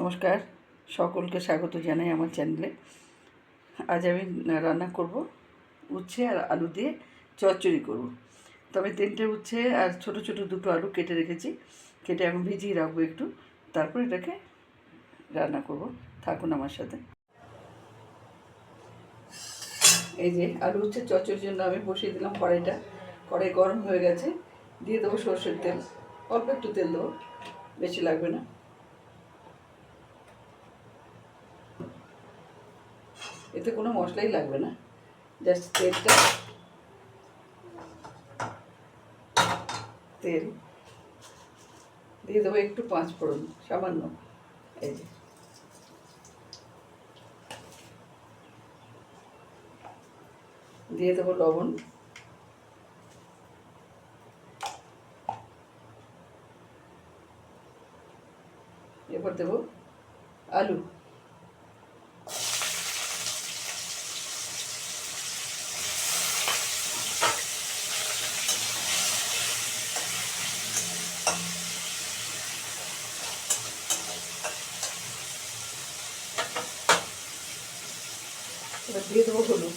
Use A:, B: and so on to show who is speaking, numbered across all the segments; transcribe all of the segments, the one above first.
A: নমস্কার, সকলকে স্বাগত জানাই আমার চ্যানেলে আজ আমি রান্না করব উচ্ছে আর আলু দিয়ে চচ্চড়ি করব। তবে তিনটে উচ্ছে আর ছোট ছোট দুটো আলু কেটে রেখেছি, কেটে এখন ভিজিয়ে রাখব একটু। তারপর এটাকে রান্না করব। থাকুন আমার সাথে। এই যে আলু উচ্ছে চচ্চড়ির জন্য আমি বসিয়ে দিলাম কড়াইটা। কড়াই গরম হয়ে গেছে, দিয়ে দেবো সর্ষের তেল। অল্প একটু তেল দেবো, বেশি লাগবে না। এতে কোনো মশলাই লাগবে না। জাস্ট তেলটা। তেল। দিয়ে দেবো একটু পাঁচ ফোড়ন, সামান্য। এই যে। দিয়ে দেবো লবণ। এরপর দেবো আলু। এবার দিয়ে দেবো হলুদ।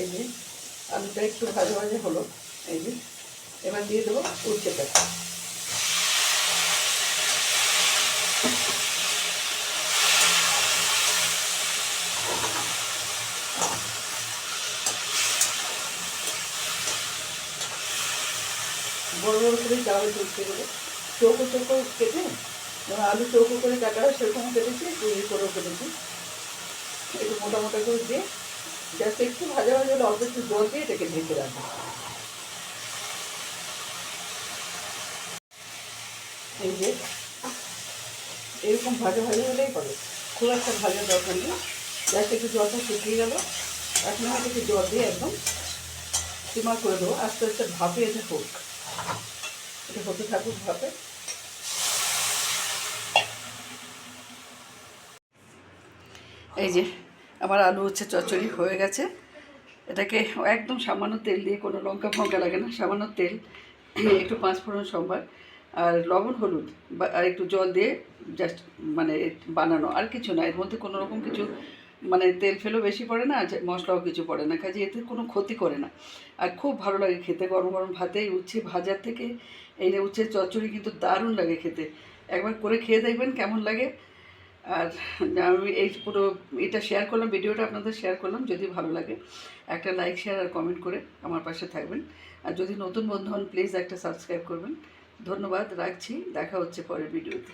A: এই যে, আলুটা একটু ভাজা ভাজা হলো, এই যে। এবার দিয়ে দেবো উচ্ছেটা বড় বড় করে চাউল উঠতেগুলো চৌকো চৌকো কেটে যেমন আলু চৌকো করে কাটা, সেরকম কেটেছি ইয়ে করেও কেটেছি। একটু মোটা করে দিয়ে জাস্ট একটু ভাজা ভাজা হলে অল্প একটু জল দিয়ে এটাকে ঢেকে রাখব। এই যে, এরকম ভাজা ভাজা হলেই পাবে খুব একটা ভাজা দরকার নেই। জাস্ট একটু জলটা শুকিয়ে গেল। এখন আমি একটু জল দিয়ে একদম সিমার করে দেবো। আস্তে আস্তে ভাপে এটা হোক এটা হতে থাকুক ভাপে এই যে, আমার আলু হচ্ছে চচ্চড়ি হয়ে গেছে। এটাকে একদম সামান্য তেল দিয়ে, কোনো লঙ্কা ফঙ্কা লাগে না, সামান্য তেল একটু পাঁচ ফোড়ন সম্বার আর লবণ, হলুদ বা আর একটু জল দিয়ে জাস্ট মানে বানানো, আর কিছু না, এর মধ্যে কোনো রকম কিছু মানে তেল ফেলও বেশি পড়ে না আর মশলাও কিছু পড়ে না, কাজে এতে কোনো ক্ষতি করে না। আর খুব ভালো লাগে খেতে, গরম গরম ভাতে উচ্ছে ভাজার থেকে এই যে উচ্ছে চচ্চড়ি কিন্তু দারুণ লাগে খেতে। একবার করে খেয়ে দেখবেন কেমন লাগে। আর আমি এই পুরো এটা শেয়ার করলাম, ভিডিওটা আপনাদের শেয়ার করলাম, যদি ভালো লাগে, একটা লাইক শেয়ার আর কমেন্ট করে আমার পাশে থাকবেন। আর যদি নতুন বন্ধু হন প্লিজ একটা সাবস্ক্রাইব করবেন। ধন্যবাদ, রাখছি, দেখা হচ্ছে পরের ভিডিওতে।